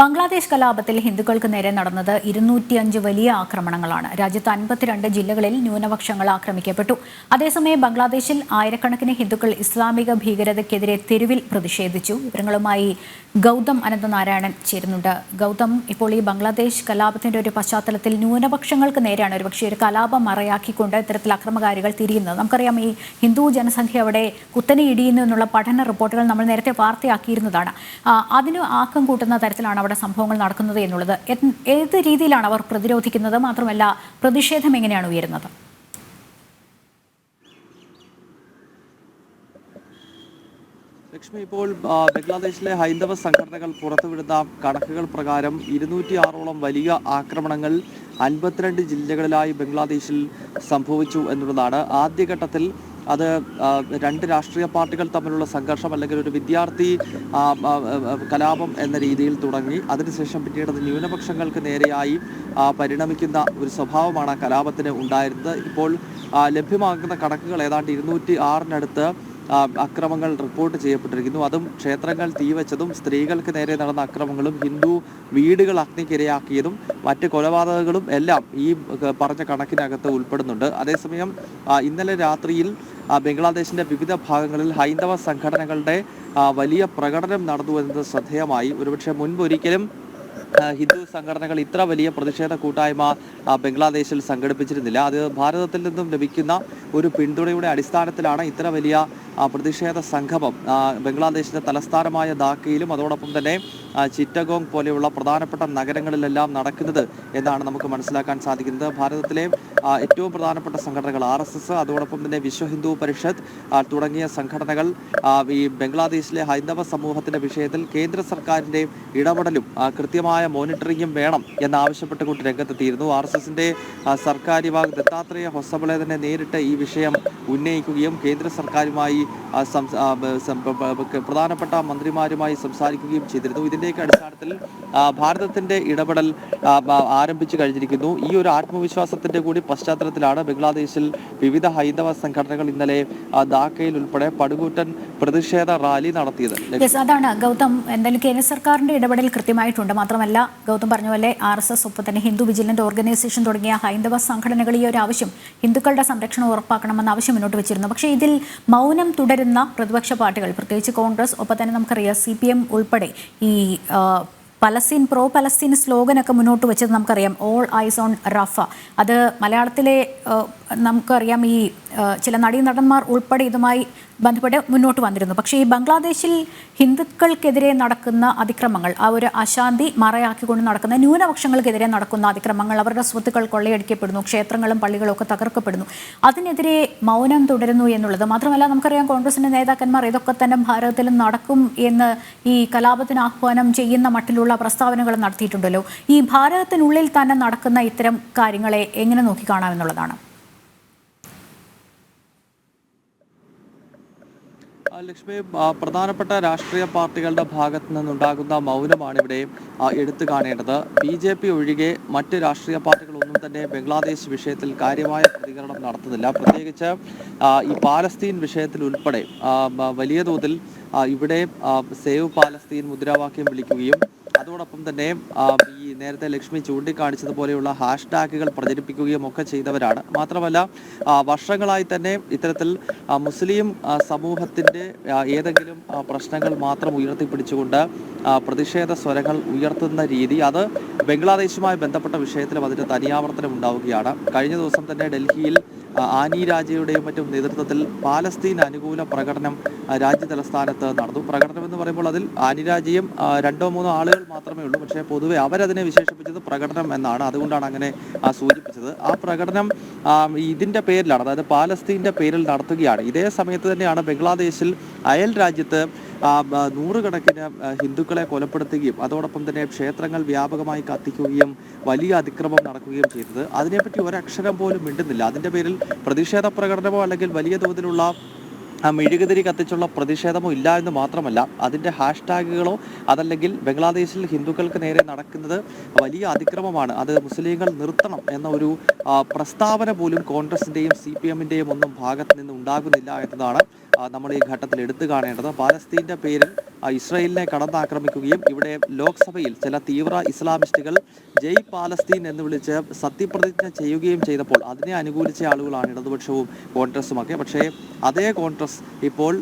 ബംഗ്ലാദേശ് കലാപത്തിൽ ഹിന്ദുക്കൾക്ക് നേരെ നടന്നത് ഇരുന്നൂറ്റിയഞ്ച് വലിയ ആക്രമണങ്ങളാണ്. രാജ്യത്ത് അൻപത്തിരണ്ട് ജില്ലകളിൽ ന്യൂനപക്ഷങ്ങൾ ആക്രമിക്കപ്പെട്ടു. അതേസമയം ബംഗ്ലാദേശിൽ ആയിരക്കണക്കിന് ഹിന്ദുക്കൾ ഇസ്ലാമിക ഭീകരതയ്ക്കെതിരെ തെരുവിൽ പ്രതിഷേധിച്ചു. വിവരങ്ങളുമായി ഗൗതം അനന്തനാരായണൻ ചേരുന്നുണ്ട്. ഗൗതം ഇപ്പോൾ ഈ ബംഗ്ലാദേശ് കലാപത്തിന്റെ ഒരു പശ്ചാത്തലത്തിൽ ന്യൂനപക്ഷങ്ങൾക്ക് നേരെയാണ് ഒരുപക്ഷെ ഒരു കലാപം മറയാക്കിക്കൊണ്ട് ഇത്തരത്തിൽ അക്രമകാരികൾ തിരിയുന്നത്. നമുക്കറിയാം ഈ ഹിന്ദു ജനസംഖ്യ അവിടെ കുത്തനെ ഇടിയുന്നു എന്നുള്ള പഠന റിപ്പോർട്ടുകൾ നമ്മൾ നേരത്തെ വാർത്തയാക്കിയിരുന്നതാണ്. അതിന് ആക്കം കൂട്ടുന്ന തരത്തിലാണ് അവിടെ സംഭവങ്ങൾ നടക്കുന്നത് എന്നുള്ളത്. ഏത് രീതിയിലാണ് അവർ പ്രതിരോധിക്കുന്നത്? മാത്രമല്ല പ്രതിഷേധം എങ്ങനെയാണ് ഉയരുന്നത്? ലക്ഷ്മി ഇപ്പോൾ ബംഗ്ലാദേശിലെ ഹൈന്ദവ സംഘടനകൾ പുറത്തുവിടുന്ന കണക്കുകൾ പ്രകാരം ഇരുന്നൂറ്റി ആറോളം വലിയ ആക്രമണങ്ങൾ അൻപത്തിരണ്ട് ജില്ലകളിലായി ബംഗ്ലാദേശിൽ സംഭവിച്ചു എന്നുള്ളതാണ്. ആദ്യഘട്ടത്തിൽ അത് രണ്ട് രാഷ്ട്രീയ പാർട്ടികൾ തമ്മിലുള്ള സംഘർഷം അല്ലെങ്കിൽ ഒരു വിദ്യാർത്ഥി കലാപം എന്ന രീതിയിൽ തുടങ്ങി. അതിനുശേഷം പിന്നീട് അത് ന്യൂനപക്ഷങ്ങൾക്ക് നേരെയായി പരിണമിക്കുന്ന ഒരു സ്വഭാവമാണ് ആ കലാപത്തിന് ഉണ്ടായിരുന്നത്. ഇപ്പോൾ ലഭ്യമാകുന്ന കണക്കുകൾ ഏതാണ്ട് ഇരുന്നൂറ്റി ആറിനടുത്ത് അക്രമങ്ങൾ റിപ്പോർട്ട് ചെയ്യപ്പെട്ടിരിക്കുന്നു. അതും ക്ഷേത്രങ്ങൾ തീവച്ചതും സ്ത്രീകൾക്ക് നേരെ നടന്ന അക്രമങ്ങളും ഹിന്ദു വീടുകൾ അഗ്നിക്കിരയാക്കിയതും മറ്റ് കൊലപാതകങ്ങളും എല്ലാം ഈ പറഞ്ഞ കണക്കിനകത്ത് ഉൾപ്പെടുന്നുണ്ട്. അതേസമയം ഇന്നലെ രാത്രിയിൽ ബംഗ്ലാദേശിന്റെ വിവിധ ഭാഗങ്ങളിൽ ഹൈന്ദവ സംഘടനകളുടെ വലിയ പ്രകടനം നടന്നു എന്നത് ശ്രദ്ധേയമായി. ഒരുപക്ഷെ മുൻപൊരിക്കലും ഹിന്ദു സംഘടനകൾ ഇത്ര വലിയ പ്രതിഷേധ കൂട്ടായ്മ ബംഗ്ലാദേശിൽ സംഘടിപ്പിച്ചിരുന്നില്ല. അത് ഭാരതത്തിൽ നിന്നും ലഭിക്കുന്ന ഒരു പിന്തുണയുടെ അടിസ്ഥാനത്തിലാണ് ഇത്ര വലിയ പ്രതിഷേധ സംഗമം. ബംഗ്ലാദേശിന്റെ തലസ്ഥാനമായ ധാക്കയിലും അതോടൊപ്പം തന്നെ ചിറ്റഗോങ് പോലെയുള്ള പ്രധാനപ്പെട്ട നഗരങ്ങളിലെല്ലാം നടക്കുന്നത് എന്നാണ് നമുക്ക് മനസ്സിലാക്കാൻ സാധിക്കുന്നത്. ഭാരതത്തിലെ ഏറ്റവും പ്രധാനപ്പെട്ട സംഘടനകൾ ആർ എസ് എസ് അതോടൊപ്പം തന്നെ വിശ്വ ഹിന്ദു പരിഷത്ത് തുടങ്ങിയ സംഘടനകൾ ഈ ബംഗ്ലാദേശിലെ ഹൈന്ദവ സമൂഹത്തിന്റെ വിഷയത്തിൽ കേന്ദ്ര സർക്കാരിന്റെ ഇടപെടലും കൃത്യമായ മോണിറ്ററിംഗും വേണം എന്നാവശ്യപ്പെട്ടുകൊണ്ട് രംഗത്തെത്തിയിരുന്നു. ആർ എസ് എസിന്റെ സർക്കാർ വിഭാഗ് ദത്താത്രേയ ഹൊസബളെ തന്നെ നേരിട്ട് ഈ വിഷയം ഉന്നയിക്കുകയും കേന്ദ്ര സർക്കാരുമായി പ്രധാനപ്പെട്ട മന്ത്രിമാരുമായി സംസാരിക്കുകയും ചെയ്തിരുന്നു. ഇതിന്റെയൊക്കെ അടിസ്ഥാനത്തിൽ ഭാരതത്തിന്റെ ഇടപെടൽ ആരംഭിച്ചു കഴിഞ്ഞിരിക്കുന്നു. ഈ ഒരു ആത്മവിശ്വാസത്തിന്റെ കൂടി പശ്ചാത്തലത്തിലാണ് ബംഗ്ലാദേശിൽ വിവിധ ഹൈന്ദവ സംഘടനകൾ ഇന്നലെ ധാക്കയിൽ ഉൾപ്പെടെ പടുകൂറ്റൻ പ്രതിഷേധ റാലി നടത്തിയത്. അതാണ്. ഗൗതം എന്തായാലും കേന്ദ്ര സർക്കാരിന്റെ ഇടപെടൽ കൃത്യമായിട്ടുണ്ട്. മാത്രമല്ല ഗൗതം പറഞ്ഞ പോലെ ആർ എസ് എസ് ഒപ്പം തന്നെ ഹിന്ദു വിജിലന്റ് ഓർഗനൈസേഷൻ തുടങ്ങിയ ഹൈന്ദവ സംഘടനകൾ ഈ ഒരു ആവശ്യം ഹിന്ദുക്കളുടെ സംരക്ഷണം ഉറപ്പാക്കണമെന്ന ആവശ്യം മുന്നോട്ട് വെച്ചിരുന്നു. പക്ഷേ ഇതിൽ മൗനം തുടരുന്ന പ്രതിപക്ഷ പാർട്ടികൾ പ്രത്യേകിച്ച് കോൺഗ്രസ് ഒപ്പം തന്നെ നമുക്കറിയാം സി പി എം ഉൾപ്പെടെ ഈ പലസ്തീൻ പ്രോ പലസ്തീൻ സ്ലോഗനൊക്കെ മുന്നോട്ട് വെച്ചത് നമുക്കറിയാം ഓൾ ഐസ് ഓൺ റഫ അത് മലയാളത്തിലെ നമുക്കറിയാം ഈ ചില നടീ നടന്മാർ ഉൾപ്പെടെ ഇതുമായി ബന്ധപ്പെട്ട് മുന്നോട്ട് വന്നിരുന്നു. പക്ഷേ ഈ ബംഗ്ലാദേശിൽ ഹിന്ദുക്കൾക്കെതിരെ നടക്കുന്ന അതിക്രമങ്ങൾ ആ ഒരു അശാന്തി മറയാക്കിക്കൊണ്ട് നടക്കുന്ന ന്യൂനപക്ഷങ്ങൾക്കെതിരെ നടക്കുന്ന അതിക്രമങ്ങൾ അവരുടെ സ്വത്തുക്കൾ കൊള്ളയടിക്കപ്പെടുന്നു ക്ഷേത്രങ്ങളും പള്ളികളും ഒക്കെ തകർക്കപ്പെടുന്നു. അതിനെതിരെ മൗനം തുടരുന്നു എന്നുള്ളത് മാത്രമല്ല നമുക്കറിയാം കോൺഗ്രസിന്റെ നേതാക്കന്മാർ ഇതൊക്കെ തന്നെ ഭാരതത്തിൽ നടക്കും എന്ന് ഈ കലാപത്തിന് ആഹ്വാനം ചെയ്യുന്ന മട്ടിലുള്ള പ്രസ്താവനകൾ നടത്തിയിട്ടുണ്ടല്ലോ. ഈ ഭാരതത്തിനുള്ളിൽ തന്നെ നടക്കുന്ന ഇത്തരം കാര്യങ്ങളെ എങ്ങനെ നോക്കിക്കാണാമെന്നുള്ളതാണ്. ലക്ഷ്മി പ്രധാനപ്പെട്ട രാഷ്ട്രീയ പാർട്ടികളുടെ ഭാഗത്തു നിന്നുണ്ടാകുന്ന മൗനമാണ് ഇവിടെ എടുത്തു കാണേണ്ടത്. ബി ജെ പി ഒഴികെ മറ്റ് രാഷ്ട്രീയ പാർട്ടികളൊന്നും തന്നെ ബംഗ്ലാദേശ് വിഷയത്തിൽ കാര്യമായ പ്രതികരണം നടത്തുന്നില്ല. പ്രത്യേകിച്ച് ഈ പാലസ്തീൻ വിഷയത്തിൽ ഉൾപ്പെടെ വലിയ തോതിൽ ഇവിടെ സേവ് പാലസ്തീൻ മുദ്രാവാക്യം വിളിക്കുകയും അതോടൊപ്പം തന്നെ ഈ നേരത്തെ ലക്ഷ്മി ചൂണ്ടിക്കാണിച്ചതുപോലെയുള്ള ഹാഷ് ടാഗുകൾ പ്രചരിപ്പിക്കുകയും ഒക്കെ ചെയ്തവരാണ്. മാത്രമല്ല വർഷങ്ങളായി തന്നെ ഇത്തരത്തിൽ മുസ്ലിം സമൂഹത്തിന്റെ ഏതെങ്കിലും പ്രശ്നങ്ങൾ മാത്രം ഉയർത്തിപ്പിടിച്ചുകൊണ്ട് പ്രതിഷേധ സ്വരങ്ങൾ ഉയർത്തുന്ന രീതി അത് ബംഗ്ലാദേശുമായി ബന്ധപ്പെട്ട വിഷയത്തിലും അതിന്റെ തനിയാവർത്തനം ഉണ്ടാവുകയാണ്. കഴിഞ്ഞ ദിവസം തന്നെ ഡൽഹിയിൽ ആനി രാജയുടെയും മറ്റും നേതൃത്വത്തിൽ പാലസ്തീൻ അനുകൂല പ്രകടനം രാജ്യ തലസ്ഥാനത്ത് നടന്നു. പ്രകടനം എന്ന് പറയുമ്പോൾ അതിൽ ആനി രാജയും രണ്ടോ മൂന്നോ ആളുകൾ മാത്രമേ ഉള്ളൂ. പക്ഷേ പൊതുവെ അവരതിനെ വിശേഷിപ്പിച്ചത് പ്രകടനം എന്നാണ്. അതുകൊണ്ടാണ് അങ്ങനെ സൂചിപ്പിച്ചത്. ആ പ്രകടനം ഇതിന്റെ പേരിലാണ് അതായത് പാലസ്തീന്റെ പേരിൽ നടത്തുകയാണ്. ഇതേ സമയത്ത് തന്നെയാണ് ബംഗ്ലാദേശിൽ അയൽ രാജ്യത്ത് നൂറുകണക്കിന് ഹിന്ദുക്കളെ കൊലപ്പെടുത്തുകയും അതോടൊപ്പം തന്നെ ക്ഷേത്രങ്ങൾ വ്യാപകമായി കത്തിക്കുകയും വലിയ അതിക്രമം നടക്കുകയും ചെയ്തത്. അതിനെപ്പറ്റി ഒരക്ഷരം പോലും മിണ്ടുന്നില്ല. അതിന്റെ പേരിൽ പ്രതിഷേധ പ്രകടനമോ അല്ലെങ്കിൽ വലിയ തോതിലുള്ള മെഴുകുതിരി കത്തിച്ചുള്ള പ്രതിഷേധമോ ഇല്ല എന്ന് മാത്രമല്ല അതിന്റെ ഹാഷ്ടാഗുകളോ അതല്ലെങ്കിൽ ബംഗ്ലാദേശിൽ ഹിന്ദുക്കൾക്ക് നേരെ നടക്കുന്നത് വലിയ അതിക്രമമാണ്. അത് മുസ്ലിങ്ങൾ നിർത്തണം എന്ന ഒരു പ്രസ്താവന പോലും കോൺഗ്രസിന്റെയും സി പി എമ്മിന്റെയും ഒന്നും ഭാഗത്ത് നിന്ന് ഉണ്ടാകുന്നില്ല എന്നതാണ് നമ്മൾ ഈ ഘട്ടത്തിൽ എടുത്തു കാണേണ്ടത്. പാലസ്തീന്റെ പേരിൽ ആ, ഇസ്രായേലിനെ കടന്നാക്രമിക്കുകയും ഇവിടെ ലോക്സഭയിൽ ചില തീവ്ര ഇസ്ലാമിസ്റ്റുകൾ ജയ് പാലസ്തീൻ എന്ന് വിളിച്ച് സത്യപ്രതിജ്ഞ ചെയ്യുകയും ചെയ്തപ്പോൾ അതിനെ അനുകൂലിച്ച ആളുകളാണ് ഇടതുപക്ഷവും കോൺഗ്രസുമൊക്കെ. പക്ഷേ അതേ കോൺഗ്രസ് ഇപ്പോൾ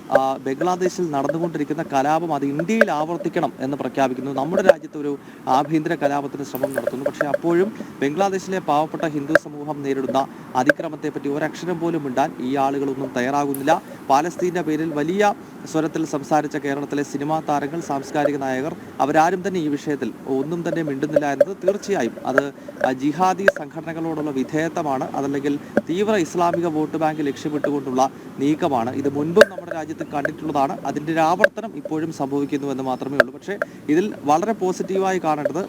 ബംഗ്ലാദേശിൽ നടന്നുകൊണ്ടിരിക്കുന്ന കലാപം അത് ഇന്ത്യയിൽ ആവർത്തിക്കണം എന്ന് പ്രഖ്യാപിക്കുന്നു. നമ്മുടെ രാജ്യത്ത് ഒരു ആഭ്യന്തര കലാപത്തിന് ശ്രമം നടത്തുന്നു. പക്ഷേ അപ്പോഴും ബംഗ്ലാദേശിലെ പാവപ്പെട്ട ഹിന്ദു സമൂഹം നേരിടുന്ന അതിക്രമത്തെ പറ്റി ഒരക്ഷരം പോലും ഇണ്ടാൻ ഈ ആളുകളൊന്നും തയ്യാറാകുന്നില്ല. പാലസ്തീന്റെ പേരിൽ വലിയ സ്വരത്തിൽ സംസാരിച്ച കേരളത്തിലെ സിനിമാ താരങ്ങൾ സാംസ്കാരിക നായകർ അവരാരും തന്നെ ഈ വിഷയത്തിൽ ഒന്നും തന്നെ മിണ്ടുന്നില്ല എന്നത് തീർച്ചയായും അത് ജിഹാദി സംഘടനകളോടുള്ള വിധേയത്വമാണ്. അതല്ലെങ്കിൽ തീവ്ര ഇസ്ലാമിക വോട്ട് ബാങ്ക് ലക്ഷ്യമിട്ടുകൊണ്ടുള്ള നീക്കമാണ്. ഇത് മുൻപും നമ്മുടെ രാജ്യത്ത് കണ്ടിട്ടുള്ളതാണ്. അതിന്റെ ആവർത്തനം ഇപ്പോഴും സംഭവിക്കുന്നു എന്ന് മാത്രമേ ഉള്ളൂ. പക്ഷേ ഇതിൽ വളരെ പോസിറ്റീവായി കാണേണ്ടത്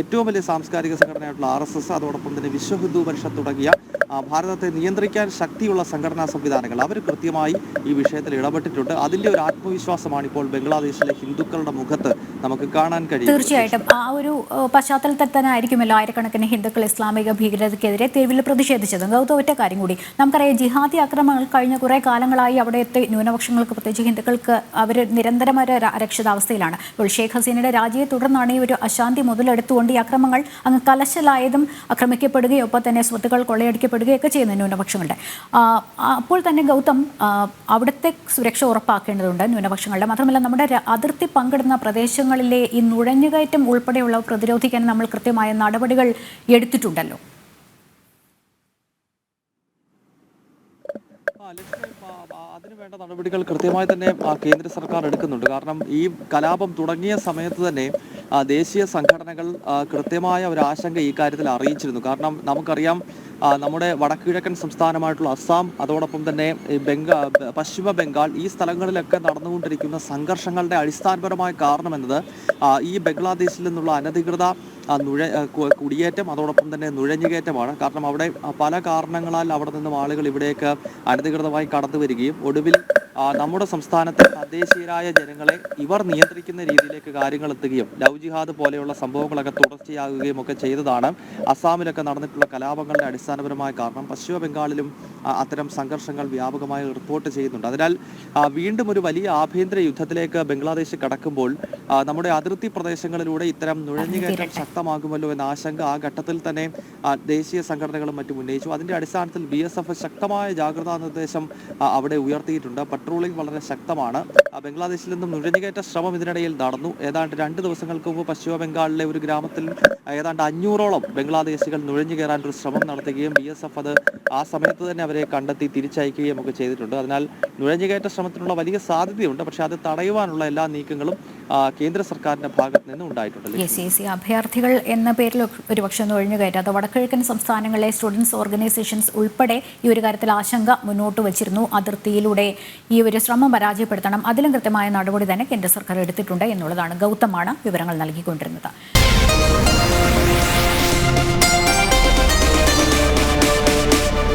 ഏറ്റവും വലിയ സാംസ്കാരിക സംഘടനയായിട്ടുള്ള ആർ അതോടൊപ്പം തന്നെ വിശ്വ ഹിന്ദു പരിഷത്ത് തുടങ്ങിയ ഭാരതത്തെ നിയന്ത്രിക്കാൻ ശക്തിയുള്ള സംഘടനാ സംവിധാനങ്ങൾ. അവർ കൃത്യമായി ഈ വിഷയത്തിൽ ഇടപെട്ടിട്ടുണ്ട്. അതിന്റെ ഒരു ആത്മവിശ്വാസമാണ് ഇപ്പോൾ ബംഗ്ലാദേശിലെ ഹിന്ദുക്കളുടെ മുഖത്ത് നമുക്ക് കാണാൻ കഴിയും തീർച്ചയായിട്ടും. ആ ഒരു പശ്ചാത്തലത്തിൽ തന്നെ ആയിരിക്കുമല്ലോ ആയിരക്കണക്കിന് ഹിന്ദുക്കൾ ഇസ്ലാമിക ഭീകരതയ്ക്കെതിരെ തെരുവിൽ പ്രതിഷേധിച്ചത്. ഗൗതം ഒറ്റ കാര്യം കൂടി. നമുക്കറിയാം ജിഹാദി ആക്രമണങ്ങൾ കഴിഞ്ഞ കുറേ കാലങ്ങളായി അവിടുത്തെ ന്യൂനപക്ഷങ്ങൾക്ക് പ്രത്യേകിച്ച് ഹിന്ദുക്കൾക്ക് അവർ നിരന്തരമായ ഒരു അരക്ഷിതാവസ്ഥയിലാണ് ഇപ്പോൾ ഷേഖ് ഹസീനയുടെ രാജിയെ തുടർന്നാണ് ഈ ഒരു അശാന്തി മുതലെടുത്തുകൊണ്ട് ഈ അക്രമങ്ങൾ അങ്ങ് കലശലായതും ആക്രമിക്കപ്പെടുകയും ഒപ്പം തന്നെ സ്വത്തുക്കൾ കൊള്ളയടിക്കപ്പെടുകയൊക്കെ ചെയ്യുന്ന ന്യൂനപക്ഷങ്ങളുടെ. അപ്പോൾ തന്നെ ഗൗതം അവിടുത്തെ സുരക്ഷ ഉറപ്പാക്കേണ്ടതുണ്ട് ന്യൂനപക്ഷങ്ങളുടെ. മാത്രമല്ല നമ്മുടെ അതിർത്തി പങ്കിടുന്ന പ്രദേശങ്ങളിലെ ഈ നുഴഞ്ഞുകയറ്റം ഉൾപ്പെടെയുള്ളവ പ്രതിരോധിക്കാൻ നമ്മൾ കൃത്യമായ നടപടികൾ എടുത്തിട്ടുണ്ടല്ലോ. അതിനുവേണ്ട നടപടികൾ കൃത്യമായി തന്നെ കേന്ദ്ര സർക്കാർ എടുക്കുന്നുണ്ട്. കാരണം ഈ കലാപം തുടങ്ങിയ സമയത്ത് തന്നെ ദേശീയ സംഘടനകൾ കൃത്യമായ ഒരു ആശങ്ക ഈ കാര്യത്തിൽ അറിയിച്ചിരുന്നു. കാരണം നമുക്കറിയാം നമ്മുടെ വടക്കുകിഴക്കൻ സംസ്ഥാനമായിട്ടുള്ള അസ്സാം അതോടൊപ്പം തന്നെ ബംഗാ പശ്ചിമ ബംഗാൾ ഈ സ്ഥലങ്ങളിലൊക്കെ നടന്നുകൊണ്ടിരിക്കുന്ന സംഘർഷങ്ങളുടെ അടിസ്ഥാനപരമായ കാരണമെന്നത് ഈ ബംഗ്ലാദേശിൽ നിന്നുള്ള അനധികൃത നുഴ കുടിയേറ്റം അതോടൊപ്പം തന്നെ നുഴഞ്ഞുകയറ്റമാണ്. കാരണം അവിടെ പല കാരണങ്ങളാൽ അവിടെ നിന്നും ആളുകൾ ഇവിടേക്ക് അനധികൃതമായി കടന്നു വരികയും ഒടുവിൽ നമ്മുടെ സംസ്ഥാനത്തെ തദ്ദേശീയരായ ജനങ്ങളെ ഇവർ നിയന്ത്രിക്കുന്ന രീതിയിലേക്ക് കാര്യങ്ങൾ എത്തുകയും ലവ് ജിഹാദ് പോലെയുള്ള സംഭവങ്ങളൊക്കെ തുടർച്ചയാകുകയും ഒക്കെ ചെയ്തതാണ് അസാമിലൊക്കെ നടന്നിട്ടുള്ള കലാപങ്ങളുടെ അടിസ്ഥാനപരമായ കാരണം. പശ്ചിമ ബംഗാളിലും അത്തരം സംഘർഷങ്ങൾ വ്യാപകമായി റിപ്പോർട്ട് ചെയ്യുന്നുണ്ട്. അതിനാൽ വീണ്ടും ഒരു വലിയ ആഭ്യന്തര യുദ്ധത്തിലേക്ക് ബംഗ്ലാദേശ് കടക്കുമ്പോൾ നമ്മുടെ അതിർത്തി പ്രദേശങ്ങളിലൂടെ ഇത്തരം നുഴഞ്ഞുകയറ്റം ശക്തമാകുമല്ലോ എന്ന ആശങ്ക ആ ഘട്ടത്തിൽ തന്നെ ദേശീയ സംഘടനകളും മറ്റും ഉന്നയിച്ചു. അതിന്റെ അടിസ്ഥാനത്തിൽ ബി എസ് എഫ് ശക്തമായ ജാഗ്രതാ നിർദ്ദേശം അവിടെ ഉയർത്തിയിട്ടുണ്ട്. പട്രോളിംഗ് വളരെ ശക്തമാണ്. ബംഗ്ലാദേശിൽ നിന്നും നുഴഞ്ഞുകയറ്റ ശ്രമം ഇതിനിടയിൽ നടന്നു. ഏതാണ്ട് രണ്ട് ദിവസങ്ങൾക്ക് മുമ്പ് പശ്ചിമ ബംഗാളിലെ ഒരു ഗ്രാമത്തിൽ ഏതാണ്ട് അഞ്ഞൂറോളം ബംഗ്ലാദേശികൾ നുഴഞ്ഞു കയറാൻ ഒരു ശ്രമം നടത്തുകയും ബി എസ് എഫ് അത് ആ സമയത്ത് തന്നെ അവരെ കണ്ടെത്തി തിരിച്ചയക്കുകയും ഒക്കെ ചെയ്തിട്ടുണ്ട്. അതിനാൽ നുഴഞ്ഞുകയറ്റ ശ്രമത്തിനുള്ള വലിയ സാധ്യതയുണ്ട്. പക്ഷേ അത് തടയുവാനുള്ള എല്ലാ നീക്കങ്ങളും കേന്ദ്ര സർക്കാരിന്റെ ഭാഗത്ത് നിന്ന് ഉണ്ടായിട്ടുണ്ട്. അഭയാർത്ഥികൾ എന്ന പേരിൽ ഒരുപക്ഷെ നുഴഞ്ഞു കയറ്റാത്ത വടക്കിഴക്കൻ സംസ്ഥാനങ്ങളിലെ സ്റ്റുഡൻസ് ഓർഗനൈസേഷൻസ് ഉൾപ്പെടെ ഈ ഒരു കാര്യത്തിൽ ആശങ്ക മുന്നോട്ട് വച്ചിരുന്നു. അതിർത്തിയിലൂടെ ഈ ഒരു ശ്രമം പരാജയപ്പെടുത്തണം. അതിലും കൃത്യമായ നടപടി തന്നെ കേന്ദ്ര സർക്കാർ എടുത്തിട്ടുണ്ട് എന്നുള്ളതാണ് ഗൗതമാണ് വിവരങ്ങൾ നൽകിക്കൊണ്ടിരുന്നത്.